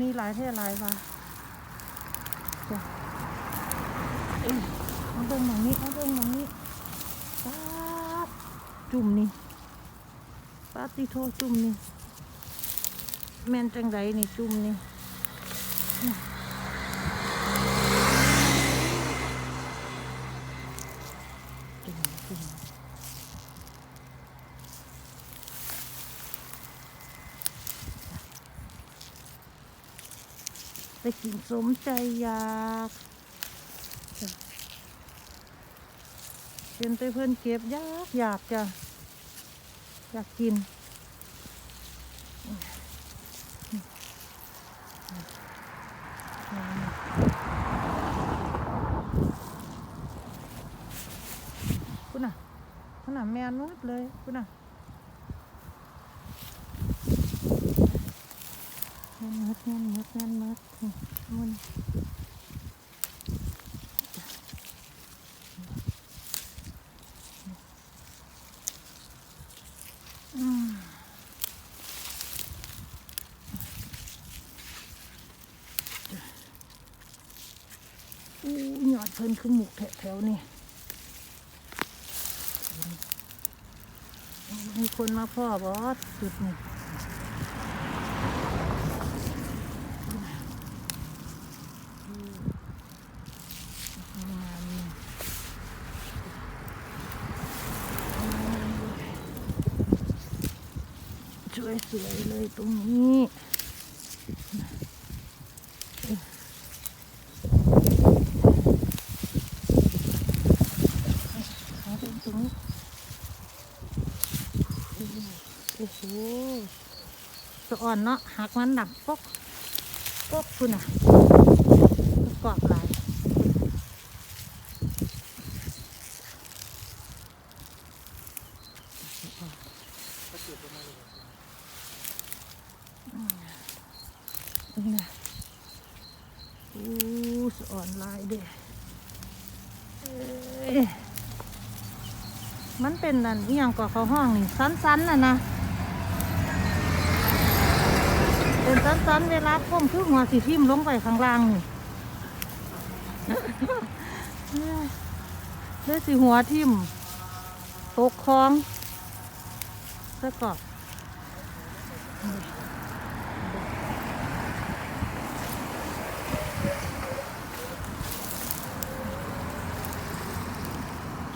มีหลายเท่หลายว่ะจ้ะเอ้ยเอาเบิ่งหมองนี้เอาเบิ่งหมองนี้ป๊าบจุ่มนี่ปาติโทจุ่มนี่แม่นจังไดนี่จุ่มนี่จุ่มจุ่ม ไปกินสมใจอยากเห็นไปเพื่อนเก็บยากอยากจะอยากกินคุณน่ะคุณน่ะแมนมดเลยคุณน่ะ แมนมดแมนมดแมนมดนี่มันอืมอู้หยอดเพิ่นคือหมุกแถวๆนี่มีคนมาพ่อบอสจุดนี่งามนี่ สวยๆเลยตรงนี้ตรงนี้โอ้โหสะอ่อนเนาะหักมันดับปกปกคุณอะกรอบหลายนี่นะโอ้สะ อ่อนหลายเด้เอ้ยมันเป็นนั่นอหย่างกว่าเขาห้องนี่สั้นๆน่ะนะเป็นสั้นๆเวลาก้มคือหัวสีทิ่มลงไปข้างล่างนี่เลยสีหัวทิ่มตกคลองแล้วก็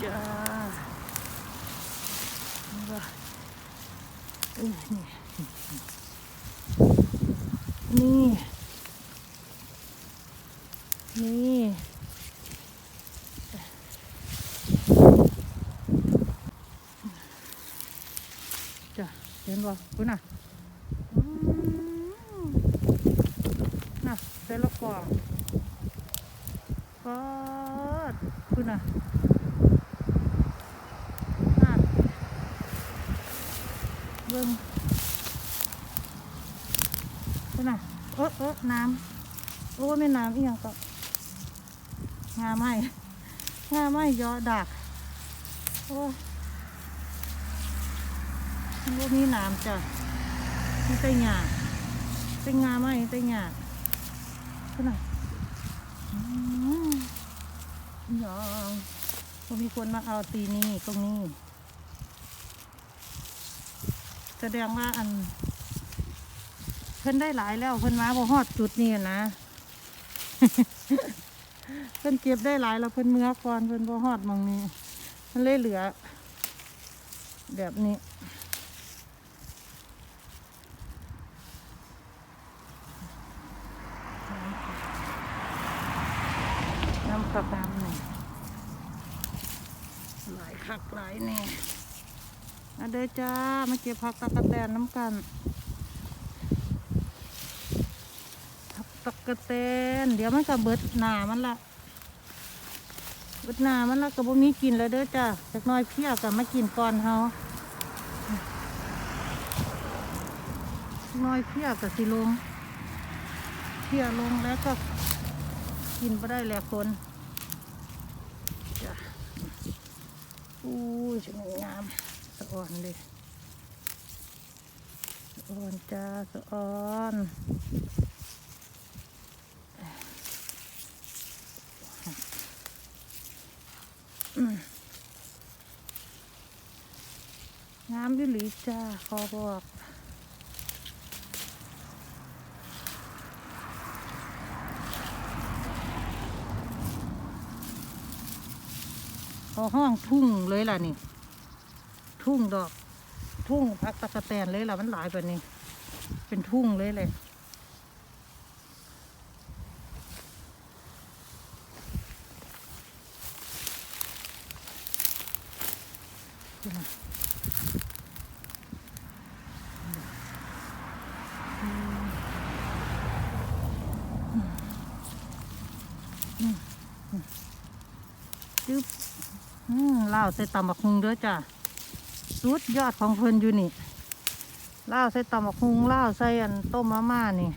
จ้านี่ว่าเอ้ย นี่ นี่จ้ะเห็นบ่คุณน่ะน่ะเสร็จแล้วก่อนก็คุณน่ะน่ะเบิ่งคุณน่ะ เออเออน้ำโอ้ไม่น้ำอีหยังก็งาไหมงาไหมยอดักโอ้ยมันบ่มีน้ำจ้ะมีแต่หญ้าแต่งาไหมแต่หญ้าขนาดอืมยองมีคนมาเอาตีนี้ตรงนี้ แสดงว่าอัน เพิ่นได้หลายแล้วเพิ่นมาบ่ฮอดจุดนี้นะ เพิ่นเก็บได้หลายแล้วเพิ่นเมื่อก่อนเพิ่นบ่ฮอดมองนี้มันเลยเหลือ แบบนี้น้ำกับน้ำหนึ่งหลายคักหลายแน่มาเด้อจ้ามาเก็บผักตะกะแตนน้ำกัน ผักตะกะแตนเดี๋ยวมันก็เบิดหนามันละเบิดหนามันละก็บ่มีกินแล้วเด้อจ้าจักน้อยเพียกับมากินก่อนเฮาน้อยเพียกับสิลงเพียลงแล้วก็กินไปได้แหละคนจ้ะอู้ยงงามสะอ่อนเลยสะอ่อนจ้าสะอ่อน งามดิลีจ้าขอบอกพอห้องทุ่งเลยล่ะนี่ ทุ่งดอก ทุ่งพักตะกะแตนเลยล่ะมันหลายแบบนี้ เป็นทุ่งเลยเลย นี่นะจึ๊บอืมเล่าใส่ตำบักฮุงเด้อจ้ะสุดยอดของเพิ่นอยู่นี่เล่าใส่ตำบักฮุงเล่าใส่อันต้มมาม่านี่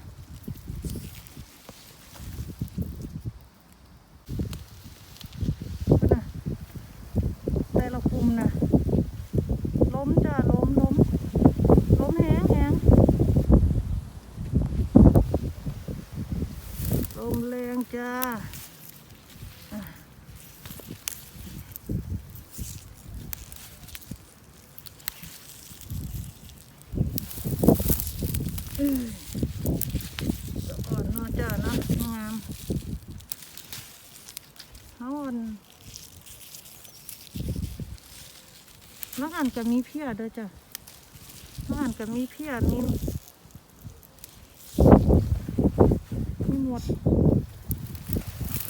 น่ะแต่ละคุมนะล้มจ้ะล้มล้มล้มแหงแหงลมแรงจ้า อืม สะอ่อนนอจ้าเนาะงามเขาอ่อนน้องอ่านก็มีเพียเด้วยจ้ะน้องอ่านก็มีเพียมีมีหมด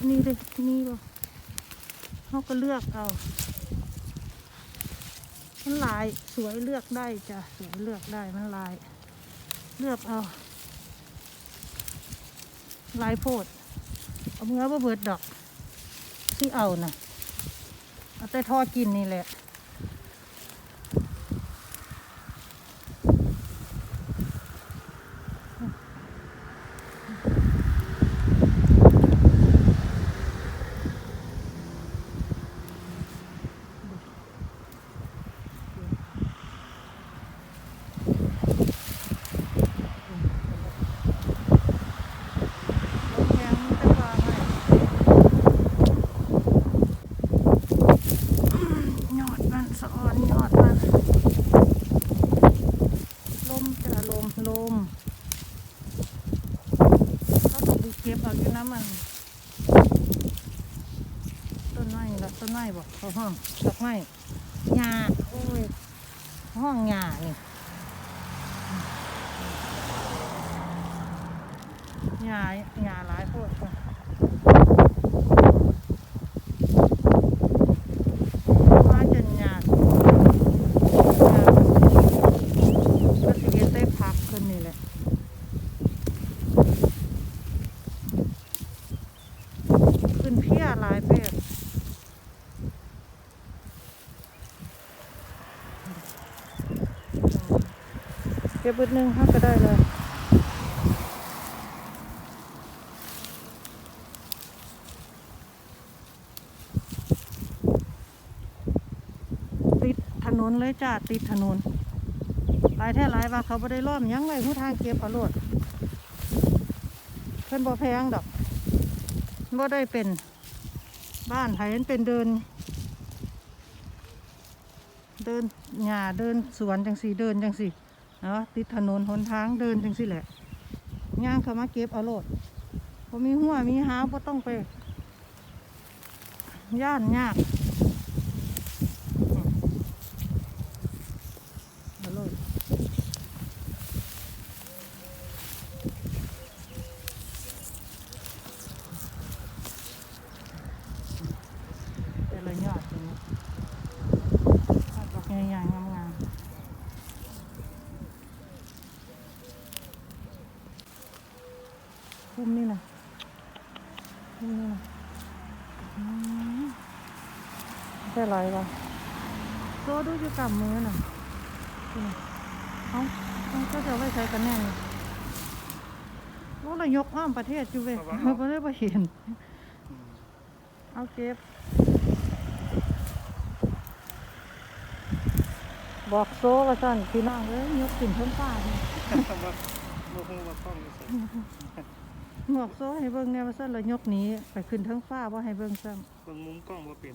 นี่เลยนี่บ่เขาก็เลือกเอามันลายสวยเลือกได้จ้ะสวยเลือกได้มันลาย เลือกเอาลายโพดเอาเมื่อบ่เบิดดอกที่เอาน่ะเอาแต่ทอกินนี่แหละ ลมแรงมันจะวางไว้ยอดมันสะอ่อนยอดมันลมจะลมลมก็ต้องไปเก็บเอาอยู่น้ำ มัน ต้นไม้ละต้นไม้บอกเขาห้องดอกไม้หญ้าโอ้ยห้องหญ้านี่หญ้าหญ้าหลายโพดค่ะมาจนหญ้าหญ้าก็สิเก็บได้พักขึ้นนี่แหละ ขึ้นเพี้ยหลายแบบเก็ บเบิดหนึ่งครับก็ได้เลยติดถนนเลยจ้าติดถนนหลายแท่หลายว่าเขาไม่ได้ล้อมยังไว้หูทางเก็บเอาโลดเพิ่นบ่แพงดอกบ่ได้เป็นบ้านไผมันเป็นเดิน เดินหญ้าเดินสวนจังสีเดินจังสี่ เนาะติดถนนหนทางเดินจังสิแหละย่างเขามาเก็บเอาโลดพอมีหัวมีหาวก็ต้องไป ย่านยากอืมเอาโลดแต่ละยอดอย่างนี้ยอดดอกใหญ่ๆงามๆ พุ่มนี่นะพุ่มนี่นะอืมได้ไรวะโซดูอยู่กับมือน่ะนี่น่ะเอาเอาก็จะเอาไว้ใช้กันแน่นี่โอ้เรายกอ้อมประเทศอยู่เว้ยเราไม่ได้ไปเห็น เอาเก็บบบอกโซ่ว่าสั่นพี่น้องเอ้ยยกขึ้นเพิ่มฟ้านี่มาโมโหมาคล้องอยู่ใส่ บอกโซ่ให้เบิ่งแน่ว่าสั่นแล้วยกหนี้ไปขึ้นเทั้งฟ้าบ่ให้เบิ่งซ้ำเบิ่งมุมกล้องว่าเป็น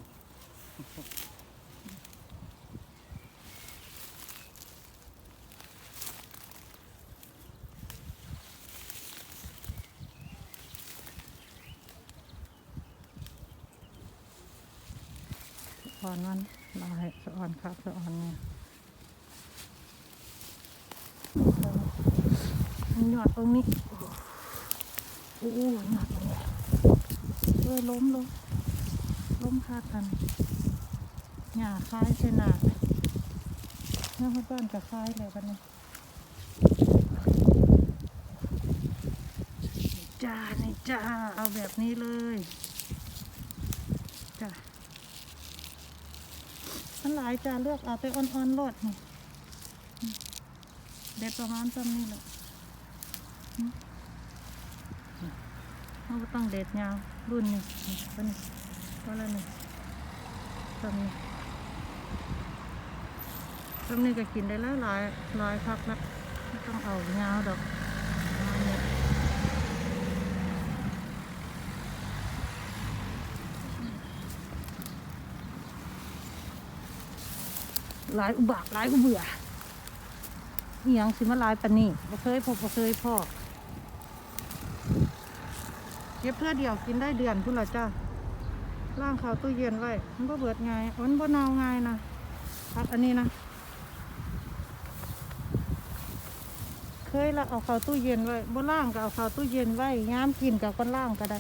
สอนมันลายสอนครับสอนเนี่ยมันหยอดตรงนี้ โอ้โหหยอดตรงนี้เออล้มลงล้มคากันหญ้าคล้ายเสนาหน้าบ้านจะคล้ายเลยกันเนี่ยจ้านี่จ้า เอาแบบนี้เลยจ้ามันหลายจาเลือกเอาแต่อ่อนๆรดนี่อืมเด็ดประมาณซ้ำนี่แหละ เราต้องเด็ดยาวรุ่นนี่นี่ตัวนี้ตัวละนี่ซ้ำนี่ซ้ำนี่ก็กินได้แล้วหลายหลายพักแล้วไม่ต้องเอายาวดอกหลายอุบากหลายอุเบื่อนี่ยังสิมาหลายปานนี่บ่เคยพบบ่เคยพ่อ เก็บเพื่อเดียวกินได้เดือนพุ่นละจ้าล่างเขาวตู้เย็นไว้มันก็เบิดง่ายมันบนเน่าง่ายนะพักอันนี้นะ เคยละเอาเขาตู้เย็นไว้บ่ล่างก็เอาเขาตู้เย็นไว้ย้ำกินกับก็ล่างก็ได้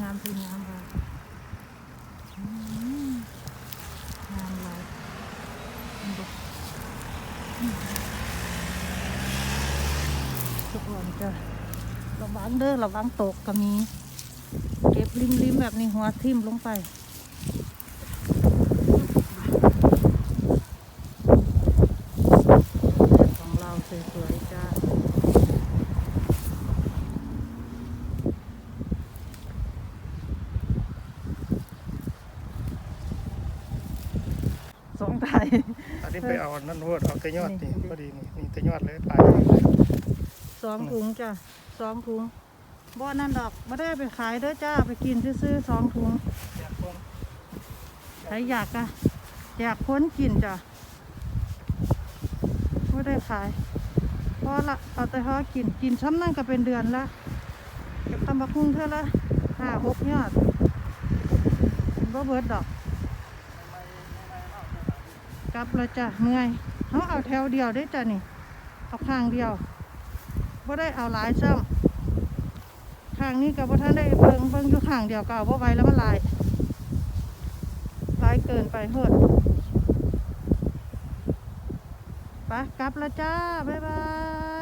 งามพี่งามว่ะอืมงามหลายอันบ่อืมทุกคนจะระวั งเด้อระวังตกก็มี เก็บริมริมๆแบบนี้หัวทิ่มลงไป ของเราสวยๆจ้าสองไทยอันนี้ไปเอาอันนั่นโวดเอาแต่ยอดนี่นี่พอดีนี่นี่แต่ยอดเลยปลาย สองถุงจ้ะสองถุง บ่นั่นดอกไม่ได้ไปขายเด้อจ้าไปกินซื้อๆสองถุงอยากคนใครอยากอะอยากพ้นกินจ้ะไม่ได้ขายเพราะละเอาแต่ห่อกินกินช้ำนั่นก็เป็นเดือนละเก็บตำบักหุ่งเท่าละห้าหกยอดบ่เบิดดอกกลับแล้วจ้ะเมื่อยเขาเอาแถวเดียวได้อจ้ะนี่เอาข้างเดียวบ่ได้เอาหลายซ้ำ ข้างนี้กับบ่ท่านได้เบิ่งเบิ่งอยู่ข้างเดียวกับว่าไหวแล้วมันลายลายเกินไปโหดไปกลับแล้วจ้า บ๊ายบาย